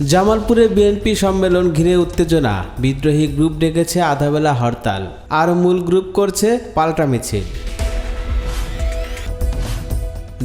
জামালপুরে বিএনপি সম্মেলন ঘিরে উত্তেজনা। বিদ্রোহী গ্রুপ ডেকেছে আধাবেলা হরতাল। আর মূল গ্রুপ করছে পাল্টা মিছিল।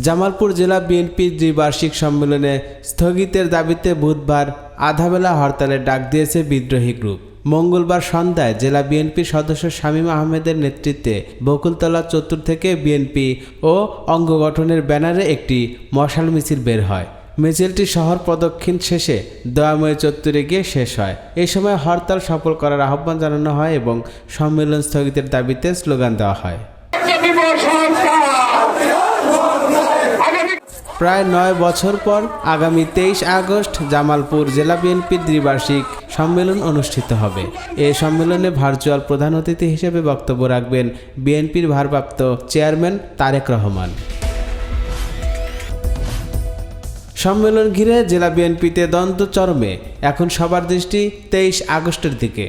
জামালপুর জেলা বিএনপির দ্বিবার্ষিক সম্মেলনে স্থগিতের দাবিতে বুধবার আধাবেলা হরতালের ডাক দিয়েছে বিদ্রোহী গ্রুপ। মঙ্গলবার সন্ধ্যায় জেলা বিএনপির সদস্য শামীম আহমেদের নেতৃত্বে বকুলতলা চত্বর থেকে বিএনপি ও অঙ্গ গঠনের ব্যানারে একটি মশাল মিছিল বের হয়। মিছিলটি শহর প্রদক্ষিণ শেষে দয়াময় চত্বরে গিয়ে শেষ হয়। এই সময় হরতাল সফল করার আহ্বান জানানো হয় এবং সম্মেলন স্থগিতের দাবিতে স্লোগান দেওয়া হয়। প্রায় নয় বছর পর আগামী তেইশ আগস্ট জামালপুর জেলা বিএনপির দ্বিবার্ষিক সম্মেলন অনুষ্ঠিত হবে। এ সম্মেলনে ভার্চুয়াল প্রধান অতিথি হিসেবে বক্তব্য রাখবেন বিএনপির ভারপ্রাপ্ত চেয়ারম্যান তারেক রহমান। সম্মেলন ঘিরে জেলা বিএনপিতে দ্বন্দ্ব চরমে। এখন সবার দৃষ্টি তেইশ আগস্টের দিকে।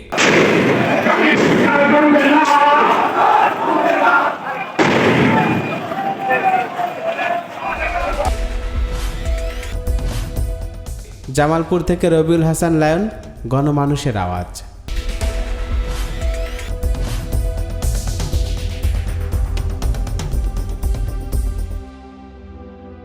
জামালপুর থেকে রবিউল হাসান লায়ন, গণমানুষের আওয়াজ।